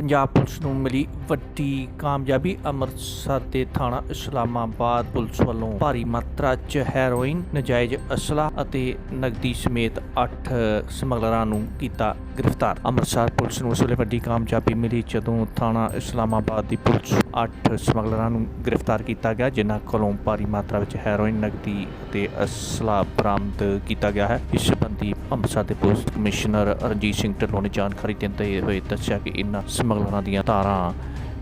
Punjab police ਨੂੰ ਮਿਲੀ ਵੱਡੀ ਕਾਮਯਾਬੀ। ਅੰਮ੍ਰਿਤਸਰ ਦੇ ਥਾਣਾ ਇਸਲਾਮਾਬਾਦ ਪੁਲਿਸ ਵੱਲੋਂ ਭਾਰੀ ਮਾਤਰਾ 'ਚ ਹੈਰੋਇਨ, ਨਜਾਇਜ਼ ਅਸਲਾ ਅਤੇ ਨਗਦੀ ਸਮੇਤ 8 ਸਮਗਲਰਾਂ ਨੂੰ ਕੀਤਾ ਗ੍ਰਿਫਤਾਰ। ਅੰਮ੍ਰਿਤਸਰ ਪੁਲਿਸ ਨੂੰ ਉਸ ਵੇਲੇ ਵੱਡੀ ਕਾਮਯਾਬੀ ਮਿਲੀ ਜਦੋਂ ਥਾਣਾ ਇਸਲਾਮਾਬਾਦ ਦੀ ਪੁਲਿਸ 8 ਸਮਗਲਰਾਂ ਨੂੰ ਗ੍ਰਿਫਤਾਰ ਕੀਤਾ ਗਿਆ, ਜਿਨ੍ਹਾਂ ਕੋਲੋਂ ਭਾਰੀ ਮਾਤਰਾ ਵਿੱਚ ਹੈਰੋਇਨ ਨਗਦੀ ਅਤੇ ਅਸਲਾ ਬਰਾਮਦ ਕੀਤਾ ਗਿਆ ਹੈ। ਇਸ ਸੰਬੰਧੀ ਅੰਮ੍ਰਿਤਸਰ ਦੇ ਪੁਲਿਸ ਕਮਿਸ਼ਨਰ ਰਣਜੀਤ ਸਿੰਘ ਢਿੱਲੋਂ ਨੇ ਜਾਣਕਾਰੀ ਦਿੰਦੇ ਹੋਏ ਦੱਸਿਆ ਕਿ ਇਨ੍ਹਾਂ ਸਮਗਲਰਾਂ ਦੀਆਂ ਧਾਰਾਂ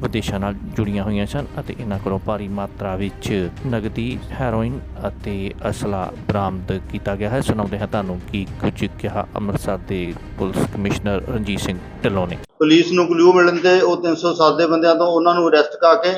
ਵਿਦੇਸ਼ਾਂ ਨਾਲ ਜੁੜੀਆਂ ਹੋਈਆਂ ਸਨ ਅਤੇ ਇਹਨਾਂ ਕੋਲੋਂ ਭਾਰੀ ਮਾਤਰਾ ਵਿੱਚ ਨਗਦੀ, ਹੈਰੋਇਨ ਅਤੇ ਅਸਲਾ ਬਰਾਮਦ ਕੀਤਾ ਗਿਆ ਹੈ। ਸੁਣਾਉਂਦੇ ਹਾਂ ਤੁਹਾਨੂੰ ਕੀ ਕੁਝ ਕਿਹਾ ਅੰਮ੍ਰਿਤਸਰ ਦੇ ਪੁਲਿਸ ਕਮਿਸ਼ਨਰ ਰਣਜੀਤ ਸਿੰਘ ਢਿੱਲੋਂ ਨੇ। ਪੁਲਿਸ ਨੂੰ ਕਲੂ ਮਿਲਣ ਤੇ ਉਹ 307 ਦੇ ਬੰਦਿਆਂ ਤੋਂ ਉਹਨਾਂ ਨੂੰ ਅਰੈਸਟ ਕਰਕੇ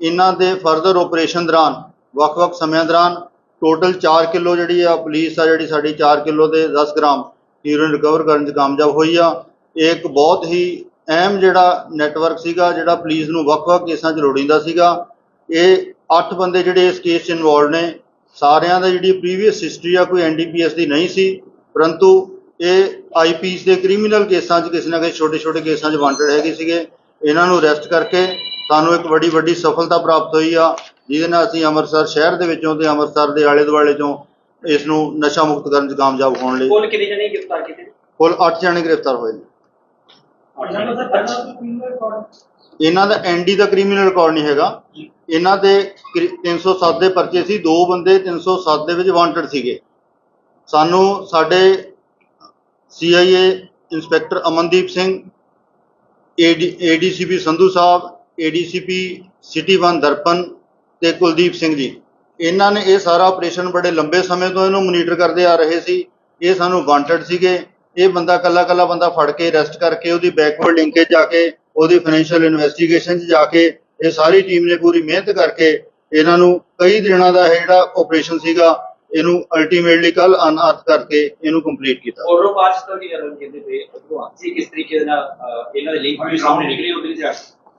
ਇਹਨਾਂ ਦੇ ਫਰਦਰ ਆਪਰੇਸ਼ਨ ਦੌਰਾਨ, ਵੱਖ-ਵੱਖ ਸਮਿਆਂ ਦੌਰਾਨ ਟੋਟਲ 4 ਕਿਲੋ ਜਿਹੜੀ ਆ ਪੁਲਿਸ ਆ, ਜਿਹੜੀ ਸਾਡੀ 4 ਕਿਲੋ ਦੇ 10 ਗ੍ਰਾਮ ਹੀਰੋਇਨ ਰਿਕਵਰ ਕਰਨ 'ਚ ਕਾਮਯਾਬ ਹੋਈ ਆ। ਇਹ ਇੱਕ ਬਹੁਤ ਹੀ ਅਹਿਮ ਜਿਹੜਾ ਨੈਟਵਰਕ ਸੀਗਾ, ਜਿਹੜਾ ਪੁਲਿਸ ਨੂੰ ਵੱਖ-ਵੱਖ ਕੇਸਾਂ 'ਚ ਲੋੜੀਂਦਾ ਸੀਗਾ। ਇਹ 8 ਬੰਦੇ ਜਿਹੜੇ ਇਸ ਕੇਸ 'ਚ ਇਨਵੋਲਡ ਨੇ, ਸਾਰਿਆਂ ਦਾ ਜਿਹੜੀ ਪ੍ਰੀਵੀਅਸ ਹਿਸਟਰੀ ਆ, ਕੋਈ ਐਨਡੀਪੀਐਸ ਦੀ ਨਹੀਂ ਸੀ, ਪਰੰਤੂ ਇਹ ਆਈਪੀਸ ਦੇ ਕ੍ਰਿਮੀਨਲ ਕੇਸਾਂ 'ਚ ਕਿਸੇ ਨਾ ਕਿਸੇ ਛੋਟੇ-ਛੋਟੇ ਕੇਸਾਂ 'ਚ ਵਾਂਟਡ ਹੈਗੇ ਸੀਗੇ। ਇਹਨਾਂ ਨੂੰ ਅਰੈਸਟ ਕਰਕੇ ਸਾਨੂੰ ਇੱਕ ਵੱਡੀ ਵੱਡੀ ਸਫਲਤਾ ਪ੍ਰਾਪਤ ਹੋਈ ਆ। ਜਿਹਦੇ ਨਾਲ ਅਸੀਂ ਅੰਮ੍ਰਿਤਸਰ ਸ਼ਹਿਰ ਦੇ ਵਿੱਚੋਂ ਤੇ ਅੰਮ੍ਰਿਤਸਰ ਦੇ ਆਲੇ ਦੁਆਲੇ ਚੋਂ ਇਸ ਨੂੰ ਨਸ਼ਾ ਮੁਕਤ ਕਰਨ 'ਚ ਕਾਮਯਾਬ ਹੋਣ ਲਈ ਕੁੱਲ ਕਿੰਨੇ ਜਣੇ ਗ੍ਰਿਫਤਾਰ ਕੀਤੇ ਨੇ? ਕੁੱਲ 8 ਜਣੇ ਗ੍ਰਿਫਤਾਰ ਹੋਏ ਨੇ। ਇਹਨਾਂ ਦਾ ਐਨਡੀ ਦਾ ਕ੍ਰਿਮੀਨਲ ਰਿਕਾਰਡ ਨਹੀਂ ਹੈਗਾ। ਇਹਨਾਂ ਦੇ ਕ੍ਰਿ- 307 ਦੇ ਪਰਚੇ ਸੀ। ਦੋ ਬੰਦੇ 307 ਦੇ ਵਿੱਚ ਵਾਂਟਡ ਸੀਗੇ। ਸਾਨੂੰ ਸਾਡੇ CIA inspector Amandeep Singh ADCP Sandhu Sahib ADCP city 1 Darpan ਤੇ ਕੁਲਦੀਪ ਸਿੰਘ ਜੀ। ਇਹਨਾਂ ਨੇ ਇਹ ਸਾਰਾ ਆਪਰੇਸ਼ਨ ਬੜੇ ਲੰਬੇ ਸਮੇਂ ਤੋਂ ਇਹਨੂੰ ਮੋਨੀਟਰ ਕਰਦੇ ਆ ਰਹੇ ਸੀ। ਇਹ ਸਾਨੂੰ ਵਾਂਟਡ ਸੀਗੇ। ਇਹ ਬੰਦਾ ਕੱਲਾ ਕੱਲਾ ਬੰਦਾ ਫੜ ਕੇ ਅਰੈਸਟ ਕਰਕੇ ਉਹਦੀ ਬੈਕਵਰਡ ਲਿੰਕੇਜ ਜਾ ਕੇ, ਉਹਦੀ ਫਾਈਨੈਂਸ਼ੀਅਲ ਇਨਵੈਸਟੀਗੇਸ਼ਨ 'ਚ ਜਾ ਕੇ, ਇਹ ਸਾਰੀ ਟੀਮ ਨੇ ਪੂਰੀ ਮਿਹਨਤ ਕਰਕੇ ਇਹਨਾਂ ਨੂੰ ਕਈ ਦਿਨਾਂ ਦਾ ਇਹ ਜਿਹੜਾ ਆਪਰੇਸ਼ਨ ਸੀਗਾ, ਇਹਨੂੰ ਅਲਟੀਮੇਟਲੀ ਕੱਲ ਅਨਅਰਥ ਕਰਕੇ ਇਹਨੂੰ ਕੰਪਲੀਟ ਕੀਤਾ। ਔਰੋ ਪਾਸ ਤੋਂ ਕੀ ਕਰਨ ਕਹਿੰਦੇ ਪਏ ਉਹ ਕਿਸ ਤਰੀਕੇ ਨਾਲ ਇਹਨਾਂ ਦੇ ਲਿੰਕ ਵੀ ਸਾਹਮਣੇ ਨਿਕਲੇ ਉਹਦੇ ਵਿੱਚ?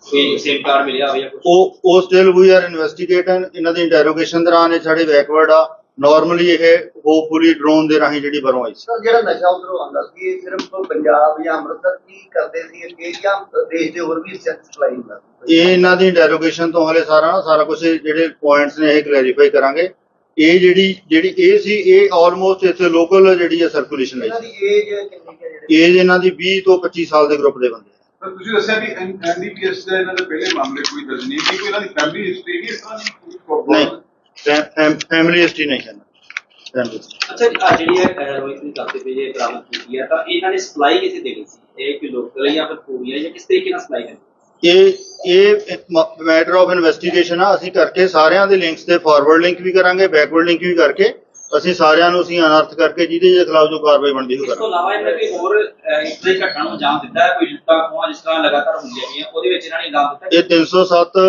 ਕੋਈ ਸੇਮ ਕਾਰ ਮਿਲਿਆ ਹੋਇਆ ਕੁਝ ਉਹ ਉਹ ਸਟਿਲ ਵੀ ਆਰ ਇਨਵੈਸਟੀਗੇਟਿੰਗ ਇਹਨਾਂ ਦੀ ਇੰਟਰੋਗੇਸ਼ਨ ਦੌਰਾਨ ਇਹ ਸਾਡੇ ਬੈਕਵਰਡ ਆ। ਨਾਰਮਲੀ ਇਹ ਹੋਪਫੁਲੀ ਡਰੋਨ ਦੇ ਰਾਹੀਂ ਜਿਹੜੀ ਬਰੋਂ ਆਈ ਸੀ। ਸਰ ਜਿਹੜਾ ਨਸ਼ਾ ਉਧਰੋਂ ਆਉਂਦਾ ਸੀ ਇਹ ਸਿਰਫ ਪੰਜਾਬ ਜਾਂ ਅੰਮ੍ਰਿਤਸਰ ਕੀ ਕਰਦੇ ਸੀ ਇਹ ਜਾਂ ਦੇਸ਼ ਦੇ ਹੋਰ ਵੀ ਸਪਲਾਈ ਹੁੰਦਾ ਸੀ? ਇਹ ਇਹਨਾਂ ਦੀ ਇੰਟਰੋਗੇਸ਼ਨ ਤੋਂ ਹਲੇ ਸਾਰਾ ਨਾ ਸਾਰਾ ਕੁਝ ਜਿਹੜੇ ਪੁਆਇੰਟਸ ਨੇ ਇਹ ਕਲੈਰੀਫਾਈ ਕਰਾਂਗੇ। ਇਹ ਜਿਹੜੀ ਜਿਹੜੀ ਇਹ ਸੀ ਇਹ ਆਲਮੋਸਟ ਇੱਥੇ ਲੋਕਲ ਜਿਹੜੀ ਹੈ ਸਰਕੂਲੇਸ਼ਨ ਹੈ ਇਹਨਾਂ ਦੀ ਏਜ ਕਿੰਨੀ ਹੈ ਜਿਹੜੇ ਏਜ ਇਹਨਾਂ ਦੀ 20 ਤੋਂ 25 ਸਾਲ ਦੇ ਗਰੁੱਪ ਦੇ ਬੰਦੇ। ਤੁਸੀਂ ਦੱਸਿਆ ਵੀ ਐਨਡੀਪੀਐਸ ਦਾ ਇਹਨਾਂ ਦੇ ਪਹਿਲੇ ਮਾਮਲੇ ਕੋਈ ਦਰਜ ਨਹੀਂ ਸੀ ਕੋਈ ਇਹਨਾਂ ਦੀ ਫੈਮਿਲੀ ਹਿਸਟਰੀ ਨਹੀਂ ਇਸ ਤਰ੍ਹਾਂ ਦੀ ਕੋਈ ਨਹੀਂ ਫੈਮਿਲੀ ਹਿਸਟਰੀ ਨਹੀਂ ਹੈ। ਅੱਛਾ ਜੀ ਆ ਜਿਹੜੀ ਹੈ ਰੋਹਿਤ ਦੀ ਦੱਸਦੇ ਪਏ ਜੇ ਬਰਾਮਦ ਕੀਤੀ ਹੈ ਤਾਂ ਇਹਨਾਂ ਨੇ ਸਪਲਾਈ ਕਿਸੇ ਦੇਣੀ ਸੀ? ਇਹ ਕਿ ਲੋਕਲ ਜਾਂ ਫਿਰ ਪੂਰੀ ਜਾਂ ਕਿਸ ਤਰੀਕੇ ਨਾਲ ਸਪਲਾਈ ਕਰਨੀ ਇਹ ਇਹ ਮੈਟਰ ਆਫ ਇਨਵੈਸਟੀਗੇਸ਼ਨ ਆ ਅਸੀਂ ਕਰਕੇ ਸਾਰਿਆਂ ਦੇ ਲਿੰਕਸ ਤੇ ਫਾਰਵਰਡ ਲਿੰਕ ਵੀ ਕਰਾਂਗੇ ਬੈਕਵਰਡ ਲਿੰਕ ਵੀ ਕਰਕੇ ਅਸੀਂ ਸਾਰਿਆਂ ਨੂੰ ਅਸੀਂ ਅਨਰਥ ਕਰਕੇ ਜਿਹਦੇ ਦੇ ਖਿਲਾਫ ਜੋ ਕਾਰਵਾਈ ਬਣਦੀ ਉਹ ਇਸ ਤੋਂ ਕਰਾਂਗੇ ਇਲਾਵਾ ਇਹਨਾਂ ਨੇ ਕੋਈ ਹੋਰ ਅਹ, ਇਸ ਤਰ੍ਹਾਂ ਦੀ ਘਟਨਾ ਨੂੰ ਅੰਜਾਮ ਦਿੱਤਾ ਹੈ ਕੋਈ ਲੁੱਟਾਂ ਖੋਹਾਂ ਜਿਸ ਤਰ੍ਹਾਂ ਲਗਾਤਾਰ ਹੁੰਦੀਆਂ ਪਈਆਂ ਉਹਦੇ ਵਿੱਚ ਇਹਨਾਂ ਨੇ ਅੰਜਾਮ ਦਿੱਤਾ ਇਹ 307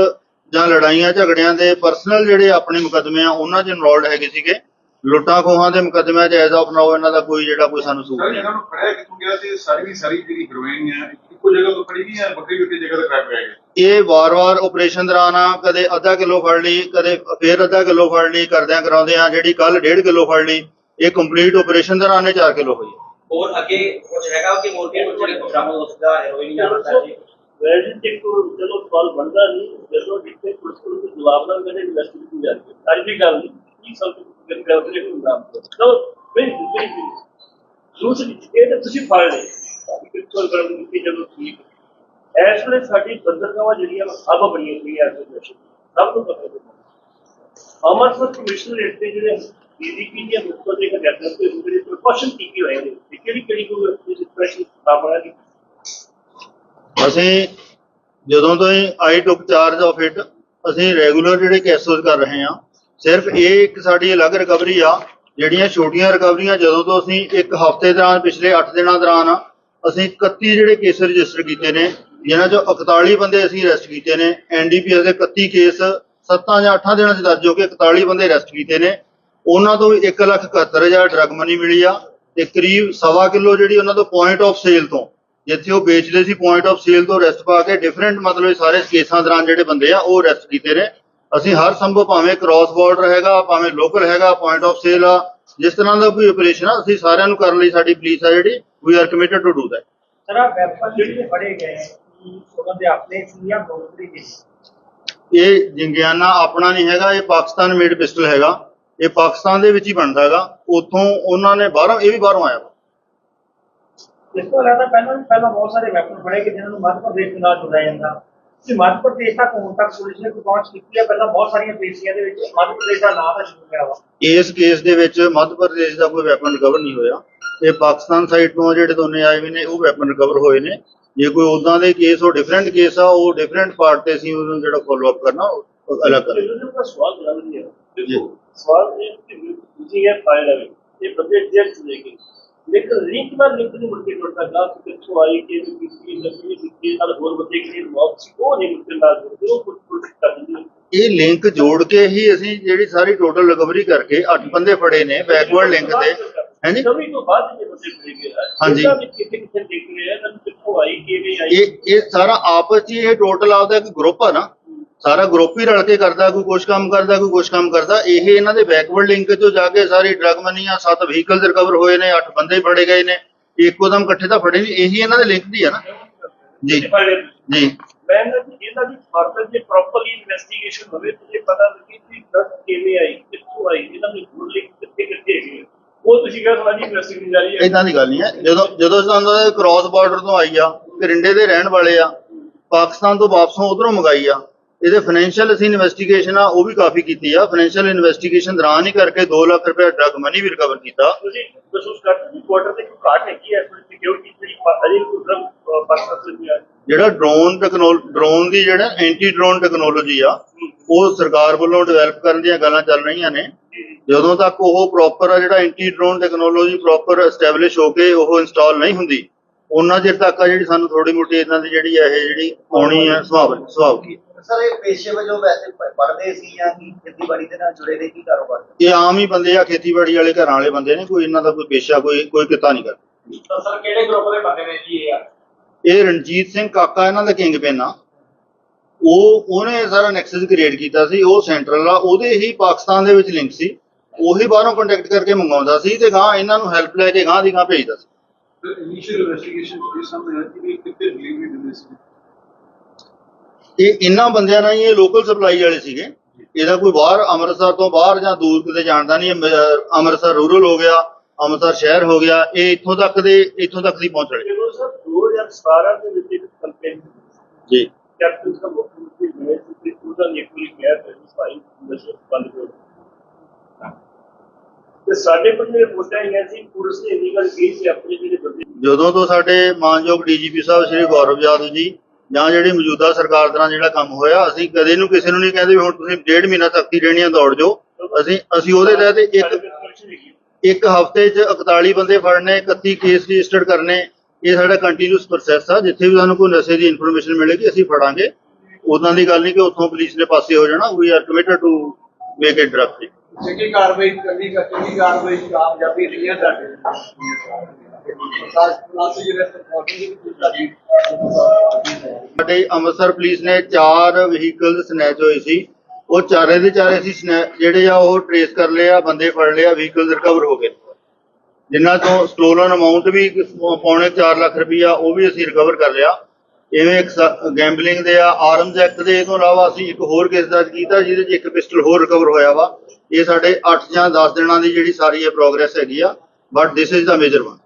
ਜਾਂ ਲੜਾਈਆਂ ਝਗੜਿਆਂ ਦੇ ਪਰਸਨਲ ਜਿਹੜੇ ਆਪਣੇ ਮੁਕੱਦਮੇ ਆ ਉਹਨਾਂ 'ਚ ਇਨਵੋਲਡ ਹੈਗੇ ਸੀਗੇ। ਲੁੱਟਾਂ ਖੋਹਾਂ ਦੇ ਮੁਕੱਦਮਿਆਂ 'ਚ ਐਜ਼ ਆਫ ਨਾਓ ਇਹਨਾਂ ਦਾ ਕੋਈ ਜਿਹੜਾ ਕੋਈ ਸਾਨੂੰ ਸੂਟ ਸਰ ਨਹੀਂ ਇਹਨਾਂ ਨੂੰ ਫੜਿਆ ਕਿੱਥੋਂ ਗਿਆ ਸੀ? ਸਾਰੀ ਦੀ ਸਾਰੀ ਜਿਹੜੀ ਹੀਰੋਇਨ ਹੈ ਇੱਕੋ ਜਗ੍ਹਾ ਤੋਂ ਫੜੀ ਨਹੀਂ ਹੈ ਵੱਖਰੀ ਵੱਖਰੀ ਜਗ੍ਹਾ ਤੋਂ ਟ੍ਰੈਪ ਗਏ ਇਹ ਵਾਰ-ਵਾਰ ਆਪਰੇਸ਼ਨ ਦੌਰਾਨ ਆ ਕਦੇ ਅੱਧਾ ਕਿਲੋ ਫੜ ਲਈ ਕਦੇ ਫੇਰ ਅੱਧਾ ਕਿਲੋ ਫੜ ਲਈ ਕਰਦਿਆਂ ਕਰਾਉਂਦੇ ਆ ਜਿਹੜੀ ਕੱਲ 1.5 ਕਿਲੋ ਫੜ ਲਈ ਇਹ ਕੰਪਲੀਟ ਆਪਰੇਸ਼ਨ ਦੌਰਾਨ ਇਹ 4 ਕਿਲੋ ਹੋਈ ਹੋਰ ਅੱਗੇ ਕੁਝ ਹੈਗਾ ਕਿ ਹੋਰ ਕੀ ਕੁਝ ਜਿਹੜੇ ਬਰਾਮਦ ਹੋ ਸਕਦਾ ਹੈਰੋਇਨ ਜਾਂ ਫਿਰ ਜੀ? ਵੈਸੇ ਤੇ ਕੋ ਚਲੋ ਸਵਾਲ ਬਣਦਾ ਨਹੀਂ ਜਦੋਂ ਜਿੱਥੇ ਪੁਲਿਸ ਕੋਲ ਕੋਈ ਜਵਾਬ ਨਾ ਮਿਲੇ ਇਨਵੈਸਟੀਗੇਸ਼ਨ ਜਾਂਦੀ ਹੈ। ਸਾਰੀ ਦੀ ਗੱਲ ਨਹੀਂ ਕੀ ਸਭ ਕੁਝ ਕਰਦੇ ਨੇ ਕੋਈ ਨਾਮ ਤੋ ਵੇ ਵੇ ਦੂਸਰੀ ਇਹ ਤਾਂ ਤੁਸੀਂ ਫੜ ਲਏ। ਬਿਲਕੁਲ ਕਰਨ ਦੀ ਜਦੋਂ ਠੀਕ ਐਸ ਵੇਲੇ ਸਾਡੀ ਬੰਦਰਗਾਹਾਂ ਜਿਹੜੀਆਂ ਹੱਬ ਬਣੀਆਂ ਹੋਈਆਂ ਐਸ ਸਭ ਨੂੰ ਪਤਾ ਹੈ ਅੰਮ੍ਰਿਤਸਰ ਕਮਿਸ਼ਨਰੇਟ ਦੇ ਜਿਹੜੇ ਡੀਜੀਪੀ ਦੀਆਂ ਮੁੱਖ ਦੇ ਗੈਦਰ ਤੇ ਜਿਹੜੇ ਪ੍ਰੀਕਾਸ਼ਨ ਕੀਤੇ ਹੋਏ ਨੇ ਤੇ ਕਿਹੜੀ ਕਿਹੜੀ ਕੋਈ ਸਪੈਸ਼ਲ ਸਥਾਪਨਾ ਦੀ ਅਸੀਂ ਜਦੋਂ ਤੋਂ I took charge of it, ਅਸੀਂ ਰੈਗੂਲਰ ਜਿਹੜੇ ਕੇਸਸ ਕਰ ਰਹੇ ਹਾਂ, ਸਿਰਫ ਇਹ ਇੱਕ ਸਾਡੀ ਅਲੱਗ ਰਿਕਵਰੀ ਆ, ਜਿਹੜੀਆਂ ਛੋਟੀਆਂ ਰਿਕਵਰੀਆਂ ਜਦੋਂ ਤੋਂ ਅਸੀਂ ਇੱਕ ਹਫ਼ਤੇ ਦੌਰਾਨ, ਪਿਛਲੇ 8 ਦਿਨਾਂ ਦੌਰਾਨ ਅਸੀਂ 31 ਜਿਹੜੇ ਕੇਸ ਰਜਿਸਟਰ ਕੀਤੇ ਨੇ, ਜਿਨ੍ਹਾਂ ਚੋਂ 41 ਬੰਦੇ ਅਸੀਂ ਅਰੈਸਟ ਕੀਤੇ ਨੇ ਐਨਡੀਪੀਐਸ ਦੇ 31 ਕੇਸ 7 ਜਾਂ 8 ਦਿਨਾਂ 'ਚ ਦਰਜ ਹੋ ਕੇ 41 ਬੰਦੇ ਅਰੈਸਟ ਕੀਤੇ ਨੇ। ਉਹਨਾਂ ਤੋਂ 171000 ਡਰਗ ਮਨੀ ਮਿਲੀ ਆ ਤੇ ਕਰੀਬ ਸਵਾ ਕਿਲੋ ਜਿਹੜੀ ਉਹਨਾਂ ਤੋਂ ਪੁਆਇੰਟ ਆਫ ਸੇਲ ਤੋਂ, ਜਿੱਥੇ ਉਹ ਵੇਚਦੇ ਸੀ ਪੁਆਇੰਟ ਆਫ ਸੇਲ ਤੋਂ ਅਰੈਸਟ ਪਾ ਕੇ ਡਿਫਰੈਂਟ ਮਤਲਬ ਸਾਰੇ ਕੇਸਾਂ ਦੌਰਾਨ ਜਿਹੜੇ ਬੰਦੇ ਆ, ਉਹ ਅਰੈਸਟ ਕੀਤੇ ਨੇ। ਅਸੀਂ ਹਰ ਸੰਭਵ ਭਾਵੇਂ ਕ੍ਰਾਸ ਬਾਰਡਰ ਹੈਗਾ, ਭਾਵੇਂ ਲੋਕਲ ਹੈਗਾ ਪੁਆਇੰਟ ਆਫ ਸੇਲ ਆ, ਜਿਸ ਤਰ੍ਹਾਂ ਦਾ ਕੋਈ ਆਪਰੇਸ਼ਨ ਆ, ਅਸੀਂ ਸਾਰਿਆਂ ਨੂੰ ਕਰਨ ਲਈ ਸਾਡੀ ਪੁਲਿਸ ਆ ਜਿਹੜੀ we are committed to do that sir ਆ ਵੈਪਨ ਜਿਹੜੇ ਫੜੇ ਗਏ ਉਹਨਾਂ ਦੇ ਆਪਣੇ ਸੀ ਜਾਂ ਗੌਰਮੈਂਟ ਦੇ ਇਹ ਜਿੰਗਿਆਨਾ ਆਪਣਾ ਨਹੀਂ ਹੈਗਾ ਇਹ ਪਾਕਿਸਤਾਨ ਮੇਡ ਪਿਸਟਲ ਹੈਗਾ ਇਹ ਪਾਕਿਸਤਾਨ ਦੇ ਵਿੱਚ ਹੀ ਬਣਦਾ ਹੈਗਾ ਉੱਥੋਂ ਉਹਨਾਂ ਨੇ ਬਾਹਰੋਂ ਇਹ ਵੀ ਬਾਹਰੋਂ ਆਇਆ ਵਾ। ਇਸ ਤੋਂ ਇਲਾਵਾ ਪਹਿਲਾਂ ਪਹਿਲਾਂ ਬਹੁਤ ਸਾਰੇ ਵੈਪਨ ਫੜੇ ਕਿ ਜਿਨ੍ਹਾਂ ਨੂੰ ਮੱਧ ਪ੍ਰਦੇਸ਼ ਦੇ ਨਾਲ ਜੁੜਿਆ ਜਾਂਦਾ ਕਿ ਮੱਧ ਪ੍ਰਦੇਸ਼ ਤੱਕ ਹੁਣ ਤੱਕ ਪੁਲਿਸ ਨੇ ਕੋਈ ਪਹੁੰਚ ਕੀਤੀ ਹੈ ਪਹਿਲਾਂ ਬਹੁਤ ਸਾਰੀਆਂ ਪੇਸ਼ੀਆਂ ਦੇ ਵਿੱਚ ਮੱਧ ਪ੍ਰਦੇਸ਼ ਦਾ ਨਾਮ ਤਾਂ ਸ਼ੁਰੂ ਹੋਇਆ ਵਾ ਇਸ ਕੇਸ ਦੇ ਵਿੱਚ ਮੱਧ ਪ੍ਰਦੇਸ਼ ਦਾ ਕੋਈ ਵੈਪਨ ਰਿਕਵਰ ਨਹੀਂ ਹੋਇਆ ਇਹ ਪਾਕਿਸਤਾਨ ਸਾਈਡ ਤੋਂ ਜਿਹੜੇ ਦੋਨੇ ਆਏ ਹੋਏ ਨੇ ਉਹ ਵੈਪਨ ਰਿਕਵਰ ਹੋਏ ਨੇ। ਜੇ ਕੋਈ ਉਦਾਂ ਦੇ ਕੇਸ ਉਹ ਡਿਫਰੈਂਟ ਕੇਸ ਆ ਉਹ ਡਿਫਰੈਂਟ ਪਾਰਟ ਤੇ ਅਸੀਂ ਉਹਨੂੰ ਜਿਹੜਾ ਫੋਲੋ ਅਪ ਕਰਨਾ ਉਹ ਅਲੱਗ ਕਰਾਂਗੇ ਦਾ ਸਵਾਲ ਬਣਾ ਲਿਆ ਜੀ। ਦੇਖੋ ਸਵਾਲ ਇਹ ਕਿ ਇਹ ਫਾਇਲ ਹੈ ਇਹ ਜੈਕਟ ਲੈ ਕੇ ਲੇਕਿਨ ਲਿੰਕ ਨਾਲ ਲਿੰਕ ਨਹੀਂ ਮੁੜ ਕੇ ਟੁੱਟਦਾ ਗਾ ਕਿ ਕਿੱਥੋਂ ਆਈ ਕਿ ਕੀਤੀ ਲੱਗੀ ਕੀਤੀ ਨਾਲ ਹੋਰ ਬੰਦੇ ਕਿ ਇਨਵੋਲਵ ਸੀ ਉਹ ਨਹੀਂ ਮੁੜ ਕੇ ਨਾਲ ਜੁੜਦੇ ਉਹ ਕੁਝ ਕੁਝ ਕਰ ਦਿੰਦੇ ਇਹ ਲਿੰਕ ਜੋੜ ਕੇ ਹੀ ਅਸੀਂ ਜਿਹੜੀ ਸਾਰੀ ਟੋਟਲ ਰਿਕਵਰੀ ਕਰਕੇ 8 ਬੰਦੇ ਫੜੇ ਨੇ ਬੈਕਵਰਡ ਲਿੰਕ ਤੇ। ਹਾਂਜੀ ਕਵੀ ਤੋਂ ਬਾਅਦ ਜੇ ਬੰਦੇ ਫੜੇ ਗਏ ਆ, ਹਾਂਜੀ। ਇਹਨਾਂ ਵਿੱਚ ਕਿਤੇ ਕਿਤੇ ਦਿਖ ਰਿਹਾ ਨੂੰ ਕਿੱਥੋਂ ਆਈ ਕਿਵੇਂ ਆਈ? ਇਹ ਇਹ ਸਾਰਾ ਆਪਸ 'ਚ ਹੀ ਇਹ ਟੋਟਲ ਆਪਦਾ ਇੱਕ ਗਰੁੱਪ ਆ ਨਾ। ਸਾਰਾ ਗਰੁੱਪ ਹੀ ਰਲ ਕੇ ਕਰਦਾ ਕੋਈ ਕੁਛ ਕੰਮ ਕਰਦਾ ਕੋਈ ਕੁਛ ਕੰਮ ਕਰਦਾ। ਇਹ ਇਹਨਾਂ ਦੇ ਬੈਕਵਰਡ ਲਿੰਕ 'ਚੋਂ ਜਾ ਕੇ ਸਾਰੀ ਡਰਗ ਮਨੀ ਆ ਸੱਤ ਵਹੀਕਲਸ ਰਿਕਵਰ ਹੋਏ ਨੇ 8 ਬੰਦੇ ਫੜੇ ਗਏ ਨੇ। ਇੱਕੋ ਦਮ ਇਕੱਠੇ ਤਾਂ ਫੜੇ ਨਹੀਂ ਇਹੀ ਇਹਨਾਂ ਦੇ ਲਿੰਕ ਦੀ ਆ ਨਾ। ਜੀ। ਫੜੇ ਜੀ। ਮੈਂ ਇਹਨਾਂ ਦੀ ਇਹਨਾਂ ਦੀ ਫਰਦਰ ਜੇ ਪ੍ਰੋਪਰਲੀ ਇਨਵੈਸਟੀਗੇਸ਼ਨ ਹੋਵੇ ਤਾਂ ਇਹ ਪਤਾ ਲੱਗੇ ਕਿ ਡਰਗ ਕਿਵੇਂ ਆਈ ਕਿੱਥੋਂ ਆਈ ਇਹਨਾਂ ਦੀ ਗੁਰ ਲਿੰਕ ਕਿੱਥੇ ਕਿੱਥੇ ਹੈਗੇ ਆ। ਸਾਡੀ ਇਨਵੈਸਟੀਗੇਸ਼ਨ ਜਾਰੀ ਹੈ। ਇਦਾਂ ਦੀ ਗੱਲ ਨਹੀਂ ਹੈ। ਜਦੋਂ ਜਦੋਂ ਸਾਨੂੰ ਕ੍ਰਾਸ ਬਾਰਡਰ ਤੋਂ ਆਈ ਆ ਕਰਿੰਡੇ ਦੇ ਰਹਿਣ ਵਾਲੇ ਆ ਪਾਕਿਸਤਾਨ ਤੋਂ ਵਾਪਸੋਂ ਉਧਰੋਂ ਮੰਗਾਈ ਆ ਇਹਦੇ ਫਾਈਨੈਂਸ਼ੀਅਲ ਅਸੀਂ ਇਨਵੈਸਟੀਗੇਸ਼ਨ ਆ ਉਹ ਵੀ ਕਾਫੀ ਕੀਤੀ ਆ। ਫਾਈਨੈਂਸ਼ੀਅਲ ਇਨਵੈਸਟੀਗੇਸ਼ਨ ਦੌਰਾਨ ਹੀ ਕਰਕੇ 2 ਲੱਖ ਰੁਪਏ ਡਰਗ ਮਨੀ ਵੀ ਰਿਕਵਰ ਕੀਤਾ। ਤੁਸੀਂ ਮਹਿਸੂਸ ਕਰਦੇ ਹੋ ਕਿ ਬਾਰਡਰ ਤੇ ਕੋਈ ਘਾਟ ਹੈਗੀ ਹੈ? ਥੋੜੀ ਸਿਕਿਉਰਿਟੀ ਜਿਹੜੀ ਅਜੇ ਕੋਈ ਨਹੀਂ ਆ। ਜਿਹੜਾ ਡਰੋਨ ਟੈਕਨੋਲੋਜੀ ਡਰੋਨ ਦੀ ਜਿਹੜਾ ਐਂਟੀ ਡਰੋਨ ਟੈਕਨੋਲੋਜੀ ਆ ਉਹ ਸਰਕਾਰ ਵੱਲੋਂ ਡਿਵੈਲਪ ਕਰਨ ਦੀਆਂ ਗੱਲਾਂ ਚੱਲ ਰਹੀਆਂ ਨੇ। ਜਦੋਂ ਤੱਕ ਉਹ ਪ੍ਰੋਪਰ ਆ ਜਿਹੜਾ anti drone technology proper establish ਹੋ ਕੇ ਉਹ ਇੰਸਟਾਲ ਨਹੀਂ ਹੁੰਦੀ ਉਹਨਾਂ ਚਿਰ ਤੱਕ ਆ ਜਿਹੜੀ ਸਾਨੂੰ ਥੋੜੀ ਮੋਟੀ ਇਹਨਾਂ ਦੀ ਜਿਹੜੀ ਆ ਇਹ ਜਿਹੜੀ ਆਉਣੀ ਆ ਸੁਭਾਵ ਸੁਭਾਵ ਕੀ ਸਰ ਇਹ ਪੇਸ਼ੇ ਵਜੋਂ ਵੈਸੇ ਪ- ਪੜ੍ਹਦੇ ਸੀ ਜਾਂ ਕੀ ਖੇਤੀਬਾੜੀ ਦੇ ਨਾਲ ਜੁੜੇ ਨੇ ਕੀ ਕਾਰੋਬਾਰ ਇਹ ਆਮ ਹੀ ਬੰਦੇ ਆ ਖੇਤੀਬਾੜੀ ਵਾਲੇ ਘਰਾਂ ਵਾਲੇ ਬੰਦੇ ਨੇ ਕੋਈ ਇਹਨਾਂ ਦਾ ਕੋਈ ਪੇਸ਼ਾ ਕੋਈ ਕੋਈ ਕਿੱਤਾ ਨਹੀਂ ਕਰਦਾ। ਸਰ ਕਿਹੜੇ ਗਰੁੱਪ ਦੇ ਬੰਦੇ ਨੇ ਜੀ ਇਹ? ਇਹ ਰਣਜੀਤ ਸਿੰਘ ਕਾਕਾ ਇਹਨਾਂ ਦਾ ਕਿੰਗ ਪਿਨ ਆ। ਉਹ ਉਹਨੇ ਸਾਰਾ ਨੈਕਸਸ ਕ੍ਰੀਏਟ ਕੀਤਾ ਸੀ ਉਹ ਸੈਂਟਰਲ ਆ ਉਹਦੇ ਹੀ ਪਾਕਿਸਤਾਨ ਦੇ ਵਿੱਚ ਲਿੰਕ ਸੀ। ਉਹੀ ਬਾਹਰੋਂ ਕੰਟੈਕਟ ਕਰਕੇ ਮੰਗਾਉਂਦਾ ਸੀ ਤੇ ਗਾਂ ਇਹਨਾਂ ਨੂੰ ਹੈਲਪ ਲੈ ਕੇ ਗਾਂ ਦੀ ਗਾਂ ਭੇਜਦਾ ਸੀ। ਇਨੀਸ਼ੀਅਲ ਇਨਵੈਸਟੀਗੇਸ਼ਨ ਇਹ ਸਾਹਮਣੇ ਆਇਆ ਕਿ ਇਹ ਕਿੱਥੇ ਡਿਲੀਵਰੀ ਦਿੰਦੇ ਸੀ? ਇਹ ਇਹਨਾਂ ਬੰਦਿਆਂ ਨਾਲ ਹੀ ਇਹ ਲੋਕਲ ਸਪਲਾਈ ਵਾਲੇ ਸੀਗੇ। ਇਹਦਾ ਕੋਈ ਬਾਹਰ ਅੰਮ੍ਰਿਤਸਰ ਤੋਂ ਬਾਹਰ ਜਾਂ ਦੂਰ ਕਿਤੇ ਜਾਣਦਾ ਨਹੀਂ ਅੰਮ੍ਰਿਤਸਰ ਰੂਰਲ ਹੋ ਗਿਆ ਅੰਮ੍ਰਿਤਸਰ ਸ਼ਹਿਰ ਹੋ ਗਿਆ ਇਹ ਇੱਥੋਂ ਤੱਕ ਦੇ ਇੱਥੋਂ ਤੱਕ ਦੀ ਪਹੁੰਚ ਵਾਲੇ। ਜਦੋਂ ਸਰ 2017 ਦੇ ਵਿੱਚ ਇੱਕ ਕੰਪੇਨ ਜੀ। ਕੈਪਟਨ ਦਾ ਮੁੱਖ ਮੰਤਰੀ ਬਣੇ ਸੀ ਤੇ ਉਹਦਾ ਨਿਕਲੀ ਗਿਆ ਤੇ ਭਾਈ ਨਸ਼ੇ ਬੰਦ ਕਰੋ ਤੇ ਸਾਡੇ ਕੋਲ ਇਹ ਰਿਪੋਰਟਾਂ ਆਈਆਂ ਸੀ ਪੁਲਿਸ ਨੇ ਇੰਨੀ ਗੱਲ ਕਹੀ ਸੀ ਆਪਣੇ ਜਿਹੜੇ ਬੰਦੇ ਜਦੋਂ ਤੋਂ ਸਾਡੇ ਮਾਨਯੋਗ ਡੀਜੀਪੀ ਸਾਹਿਬ ਸ਼੍ਰੀ ਗੌਰਵ ਯਾਦਵ ਜੀ ਜਾਂ ਜਿਹੜੀ ਮੌਜੂਦਾ ਸਰਕਾਰ ਦੌਰਾਨ ਜਿਹੜਾ ਕੰਮ ਹੋਇਆ ਅਸੀਂ ਕਦੇ ਨੂੰ ਕਿਸੇ ਨੂੰ ਨਹੀਂ ਕਹਿੰਦੇ ਹੁਣ ਤੁਸੀਂ ਡੇਢ ਮਹੀਨਾ ਤੱਕ ਹੀ ਰਹਿਣੀਆਂ ਦੌੜ ਜਾਓ ਅਸੀਂ ਅਸੀਂ ਉਹਦੇ ਤਹਿਤ ਇੱਕ। ਇੱਕ ਹਫ਼ਤੇ 'ਚ 41 ਬੰਦੇ ਫੜਨੇ 31 ਕੇਸ ਰਜਿਸਟਰ ਕਰਨੇ ਇਹ ਸਾਡਾ ਕੰਟੀਨਿਊਸ ਪ੍ਰੋਸੈਸ ਆ। ਜਿੱਥੇ ਵੀ ਸਾਨੂੰ ਕੋਈ ਨਸ਼ੇ ਦੀ ਇਨਫੋਰਮੇਸ਼ਨ ਮਿਲੇਗੀ ਅਸੀਂ ਫੜਾਂਗੇ। ਉਦਾਂ ਦੀ ਗੱਲ ਨਹੀਂ ਕਿ ਉੱਥੋਂ ਪੁਲਿਸ ਨੇ ਪਾਸੇ ਹੋ ਜਾਣਾ। We are committed to make it drug free ਚੰਗੀ ਕਾਰਵਾਈ ਚੰਗੀ ਚੰਗੀ ਕਾਰਵਾਈ ਕਾਮਯਾਬੀ ਰਹੀ ਹੈ ਸਾਡੇ ਜਿਹੜੇ ਸਾਡੀ ਸਾਡੇ ਅੰਮ੍ਰਿਤਸਰ ਪੁਲਿਸ ਨੇ ਚਾਰ ਵਹੀਕਲ ਸਨੈਚ ਹੋਏ ਸੀ। ਉਹ ਚਾਰੇ ਦੇ ਚਾਰੇ ਅਸੀਂ ਜਿਹੜੇ ਆ ਉਹ ਟਰੇਸ ਕਰ ਲਏ ਆ ਬੰਦੇ ਫੜ ਲਏ ਆ ਵਹੀਕਲ ਰਿਕਵਰ ਹੋ ਗਏ। ਜਿਨ੍ਹਾਂ ਤੋਂ ਸਟੋਲਨ ਅਮਾਉਂਟ ਵੀ ਪੌਣੇ 4 ਲੱਖ ਰੁਪਈਆ ਉਹ ਵੀ ਅਸੀਂ ਰਿਕਵਰ ਕਰ ਲਿਆ। ਇਵੇਂ ਇੱਕ ਗੈਂਬਲਿੰਗ ਦੇ ਆ ਆਰਮਸ ਐਕਟ ਦੇ ਤੋਂ ਇਲਾਵਾ ਅਸੀਂ ਇੱਕ ਹੋਰ ਕੇਸ ਦਰਜ ਕੀਤਾ ਜਿਹਦੇ 'ਚ ਇੱਕ ਪਿਸਟਲ ਹੋਰ ਰਿਕਵਰ ਹੋਇਆ ਵਾ। ਇਹ ਸਾਡੇ 8 ਜਾਂ 10 ਦਿਨਾਂ ਦੀ ਜਿਹੜੀ ਸਾਰੀ ਇਹ ਪ੍ਰੋਗਰੈਸ ਹੈਗੀ ਆ but this is the major one